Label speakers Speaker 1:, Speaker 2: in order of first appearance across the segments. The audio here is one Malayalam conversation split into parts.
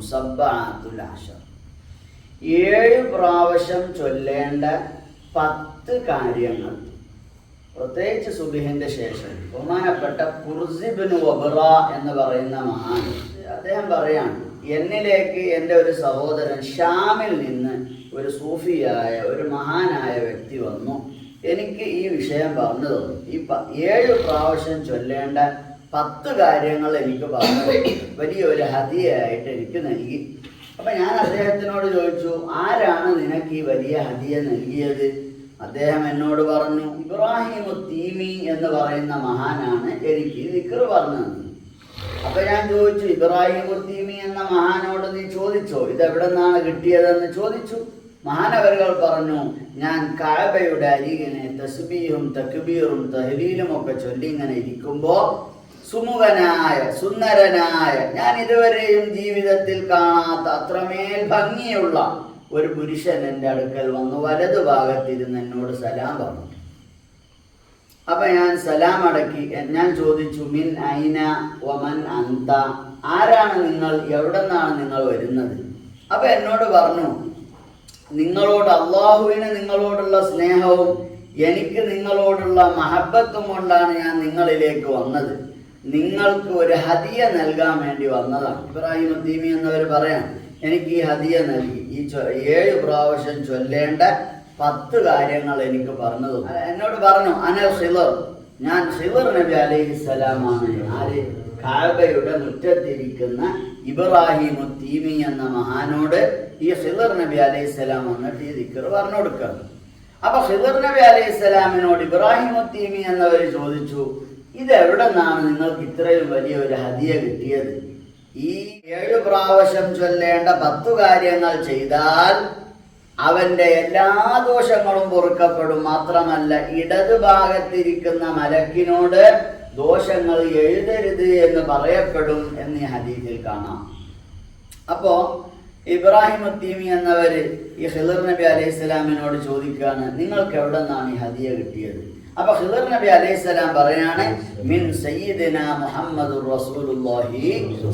Speaker 1: മുസബ്ബാത്തുൽ ആശർ ഏഴ് പ്രാവശ്യം ചൊല്ലേണ്ട പത്ത് കാര്യങ്ങൾ. പ്രത്യേകിച്ച് സുബിഹിന്റെ ശേഷം. ബഹുമാനപ്പെട്ട കുർസിബിന് ഒബറ എന്ന് പറയുന്ന മഹാൻ. അദ്ദേഹം പറയാണ് എന്നിലേക്ക് എന്റെ ഒരു സഹോദരൻ ഷാമിൽ നിന്ന് ഒരു സൂഫിയായ ഒരു മഹാനായ വ്യക്തി വന്നു. എനിക്ക് ഈ വിഷയം പറഞ്ഞു തന്നു. ഈ ഏഴ് പ്രാവശ്യം ചൊല്ലേണ്ട പത്ത് കാര്യങ്ങൾ എനിക്ക് പറഞ്ഞു. വലിയൊരു ഹതിയായിട്ട് എനിക്ക് നൽകി. അപ്പൊ ഞാൻ അദ്ദേഹത്തിനോട് ചോദിച്ചു ആരാണ് നിനക്ക് ഈ വലിയ ഹതിയെ നൽകിയത്? അദ്ദേഹം എന്നോട് പറഞ്ഞു ഇബ്രാഹിം തീമി എന്ന് പറയുന്ന മഹാനാണ് എനിക്ക് നിക്കർ പറഞ്ഞു തന്നത് അപ്പൊ ഞാൻ ചോദിച്ചു ഇബ്രാഹിം തീമി എന്ന മഹാനോട് നീ ചോദിച്ചോ? ഇത് എവിടെ നിന്നാണ് കിട്ടിയതെന്ന് ചോദിച്ചു. മഹാനവരുകൾ പറഞ്ഞു ഞാൻ കാബയുടെ അരികിനെ തസ്ബീഹും തക്ബീറും തഹലീലും ഒക്കെ ചൊല്ലി ഇങ്ങനെ ഇരിക്കുമ്പോ സുമുഖനായ സുന്ദരനായ ഞാൻ ഇതുവരെയും ജീവിതത്തിൽ കാണാത്ത അത്രമേൽ ഭംഗിയുള്ള ഒരു പുരുഷൻ എന്റെ അടുക്കൽ വന്നു. വലതു ഭാഗത്തിരുന്ന് എന്നോട് സലാം പറഞ്ഞു. അപ്പൊ ഞാൻ സലാം അടക്കി ഞാൻ ചോദിച്ചു മിൻ ഐന വമൻ അന്ത? ആരാണ് നിങ്ങൾ? എവിടെ നിന്നാണ് നിങ്ങൾ വരുന്നത്? അപ്പൊ എന്നോട് പറഞ്ഞു നിങ്ങളോട് അള്ളാഹുവിന് നിങ്ങളോടുള്ള സ്നേഹവും എനിക്ക് നിങ്ങളോടുള്ള മഹബത്തും കൊണ്ടാണ് ഞാൻ നിങ്ങളിലേക്ക് വന്നത്. നിങ്ങൾക്ക് ഒരു ഹതിയ നൽകാൻ വേണ്ടി വന്നതാണ്. ഇബ്രാഹിം ഉദ്ദീമി എന്നവർ പറയാം എനിക്ക് ഈ ഹതിയ നൽകി. ഈ ഏഴ് പ്രാവശ്യം ചൊല്ലേണ്ട പത്ത് കാര്യങ്ങൾ എനിക്ക് പറഞ്ഞത്. എന്നോട് പറഞ്ഞു അനൽ ഹിലർ ഞാൻ ഹിലർ നബി അലൈഹി സ്വലാമാണ് ആര്? കാബയുടെ മുറ്റത്തിരിക്കുന്ന ഇബ്രാഹിം ഉദ്ദീമി എന്ന മഹാനോട് ഈ ഹിലർ നബി അലൈഹി സ്വലാം വന്നിട്ട് ഈ ദിക്കർ പറഞ്ഞു കൊടുക്കുക അപ്പൊ ഹിദർ നബി അലൈഹി സ്വലാമിനോട് ഇബ്രാഹിം തീമി എന്നവർ ചോദിച്ചു ഇത് എവിടെ നിന്നാണ് നിങ്ങൾക്ക് ഇത്രയും വലിയ ഒരു ഹദിയ കിട്ടിയത്? ഈ ഏഴ് പ്രാവശ്യം ചൊല്ലേണ്ട പത്തു കാര്യങ്ങൾ ചെയ്താൽ അവന്റെ എല്ലാ ദോഷങ്ങളും പൊറുക്കപ്പെടും. മാത്രമല്ല ഇടതു ഭാഗത്തിരിക്കുന്ന മലക്കിനോട് ദോഷങ്ങൾ എഴുതരുത് എന്ന് പറയപ്പെടും എന്ന് ഹദീസിൽ കാണാം. അപ്പോ ഇബ്രാഹിം ഉത്തീമി എന്നവര് ഈ ഹിദർ നബി അലൈഹി സ്വലാമിനോട് ചോദിക്കുകയാണ് നിങ്ങൾക്ക് എവിടെ നിന്നാണ് ഈ ഹദിയ കിട്ടിയത്? അപ്പൊ ഹിദർ നബി അലൈഹി സ്വലാം പറയാണ് മിൻ സയ്യിദിന മുഹമ്മദ് റസൂലുള്ളാഹി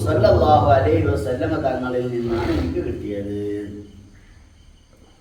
Speaker 1: സ്വല്ലല്ലാഹു അലൈഹി വസല്ലമ തങ്ങളിൽ നിന്നാണ് എനിക്ക് കിട്ടിയത്.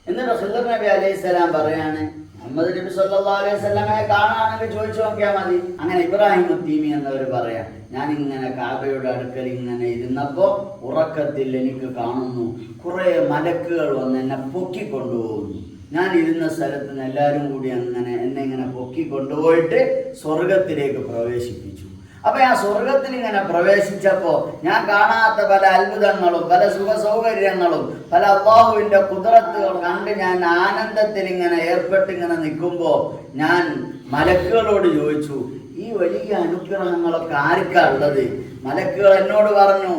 Speaker 1: എന്നിട്ട് ഹിദർ നബി അലൈഹി സ്വലാം പറയാണ് മുഹമ്മദ് നബി സല്ലല്ലാഹു അലൈഹി വസല്ലമയെ കാണാണെങ്കിൽ ചോദിച്ചു നോക്കിയാൽ മതി. അങ്ങനെ ഇബ്രാഹിം മുത്തീമി എന്നവർ പറയാം ഞാൻ ഇങ്ങനെ കാബയുടെ അടുക്കൽ ഇങ്ങനെ ഇരുന്നപ്പോ ഉറക്കത്തിൽ എനിക്ക് കാണുന്നു കുറെ മലക്കുകൾ വന്ന് എന്നെ പൊക്കിക്കൊണ്ടുപോകുന്നു. ഞാൻ ഇരുന്ന സ്ഥലത്ത് നിന്ന് എല്ലാവരും കൂടി അങ്ങനെ എന്നെ ഇങ്ങനെ പൊക്കി കൊണ്ടുപോയിട്ട് സ്വർഗത്തിലേക്ക് പ്രവേശിപ്പിച്ചു അപ്പൊ ആ സ്വർഗത്തിൽ ഇങ്ങനെ പ്രവേശിച്ചപ്പോ ഞാൻ കാണാത്ത പല അത്ഭുതങ്ങളും പല സുഖ സൗകര്യങ്ങളും പല അള്ളാഹുവിന്റെ കുതിരത്തുകളും കണ്ട് ഞാൻ ആനന്ദത്തിൽ ഇങ്ങനെ ഏർപ്പെട്ട് ഇങ്ങനെ നിൽക്കുമ്പോ ഞാൻ മലക്കുകളോട് ചോദിച്ചു ഈ വലിയ അനുഗ്രഹങ്ങളൊക്കെ ആർക്കാ ഉള്ളത് മലക്കുകൾ എന്നോട് പറഞ്ഞു.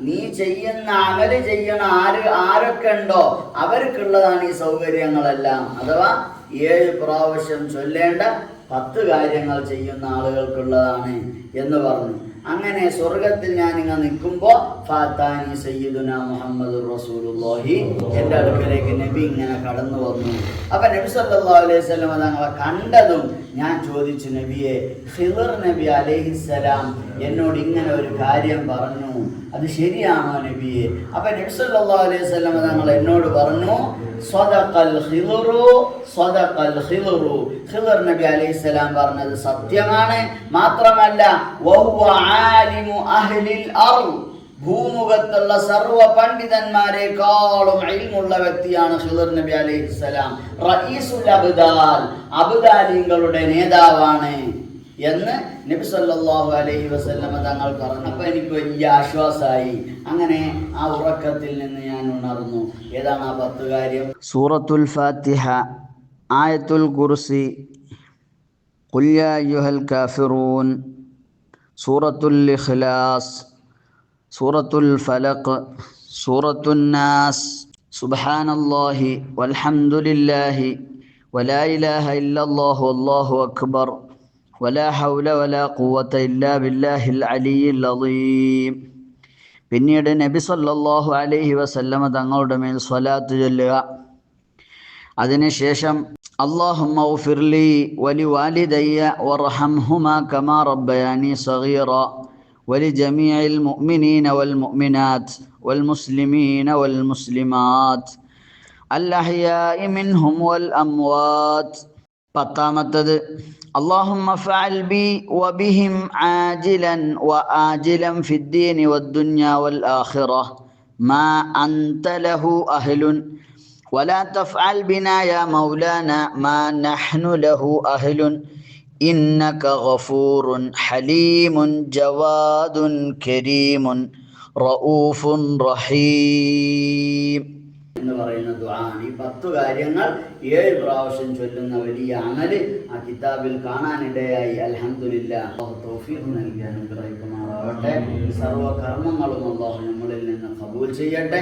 Speaker 1: നീ ചെയ്യുന്ന അമൽ ചെയ്യണ ആര് ആരൊക്കെ ഉണ്ടോ അവർക്കുള്ളതാണ് ഈ സൗകര്യങ്ങളെല്ലാം. അഥവാ ഏഴ് പ്രാവശ്യം ചൊല്ലേണ്ട പത്ത് കാര്യങ്ങൾ ചെയ്യുന്ന ആളുകൾക്കുള്ളതാണ് എന്ന് പറഞ്ഞു. അങ്ങനെ സ്വർഗത്തിൽ ഞാൻ ഇങ്ങനെ നിൽക്കുമ്പോ ഫാത്താനി സയ്യിദുന മുഹമ്മദ് റസൂലുള്ളാഹി എന്റെ അടുക്കലേക്ക് നബി ഇങ്ങനെ കടന്നു വന്നു. അപ്പൊ നബി സല്ലല്ലാഹു അലൈഹി വസല്ലം തങ്ങളെ കണ്ടതും ഞാൻ ചോദിച്ചു നബിയെ ഖിദർ നബി അലൈഹിസ്സലാം എന്നോട് ഇങ്ങനെ ഒരു കാര്യം പറഞ്ഞു. അത് ശരിയാണോ നബിയെ? അപ്പൊ നബി സല്ലല്ലാഹു അലൈഹി തങ്ങൾ എന്നോട് പറഞ്ഞു ഖിദർ നബി അലൈഹിസ്സലാം പറഞ്ഞത് സത്യമാണ്. മാത്രമല്ല ഭൂമുഖത്തുള്ള സർവ പണ്ഡിതന്മാരെക്കാളും അയിമുള്ള വ്യക്തിയാണ് ഹിദർ നബി അലൈഹിസ്സലാം റഈസുൽ അബ്ദാൽ അബ്ദാലിങ്ങളുടെ നേതാവാണ്. എന്ന് നബി സല്ലല്ലാഹു അലൈഹി വസല്ലമ തങ്ങൾ പറഞ്ഞു അപ്പം എനിക്ക് വലിയ ആശ്വാസമായി അങ്ങനെ ആ ഉറക്കത്തിൽ നിന്ന് ഞാൻ ഉണർന്നു. ഏതാണ് ആ പത്ത് കാര്യം? സൂറത്തുൽ ഫാത്തിഹ ആയത്തുൽ കുർസി അയ്യുഹൽ കാഫിറൂൻ സൂറത്തുൽ ഇഖ്ലാസ് സൂറത്തുൽ ഫലഖ് സൂറത്തുൽ നാസ്. സുബ്ഹാനല്ലാഹി വൽഹംദുലില്ലാഹി വലാ ഇലാഹ ഇല്ലല്ലാഹു അല്ലാഹു അക്ബർ. വലാ ഹൗല വലാ ഖുവത ഇല്ലാ ബില്ലാഹിൽ അലിയിൽ അളീം പിന്നീട് നബി സല്ലല്ലാഹു അലൈഹി വസല്ലമ തങ്ങളുടെ മേൽ സ്വലാത്ത് ചൊല്ലുക അതിനുശേഷം അള്ളാഹുമ്മ ഉഫിർലി വലി വാലിദയ്യ വർഹംഹുമ കമാ റബ്ബയാനി സഗീറ
Speaker 2: ولجميع المؤمنين والمؤمنات والمسلمين والمسلمات الأحياء منهم والأموات പത്താമത്തത് اللهم فعل بي وبهم عاجلا وآجلا في الدين والدنيا والآخرة. ما أنت له أهل. ولا تفعل بنا يا مولانا ما نحن له أهل. إنك غفور حليم جواد كريم رؤوف رحيم.
Speaker 1: എന്ന് പറയുന്ന ദ്വാണ് ഈ പത്ത് കാര്യങ്ങൾ ഏഴ് പ്രാവശ്യം ചൊല്ലുന്ന വലിയ അമൽ ആ കിതാബിൽ കാണാനിടയായി. അലഹമില്ല തൗഫീഖ് നൽകി അനുഗ്രഹിക്കുമാറാവട്ടെ സർവ കർമ്മങ്ങളും അള്ളാഹു നമ്മളിൽ നിന്ന് കബൂൽ ചെയ്യട്ടെ.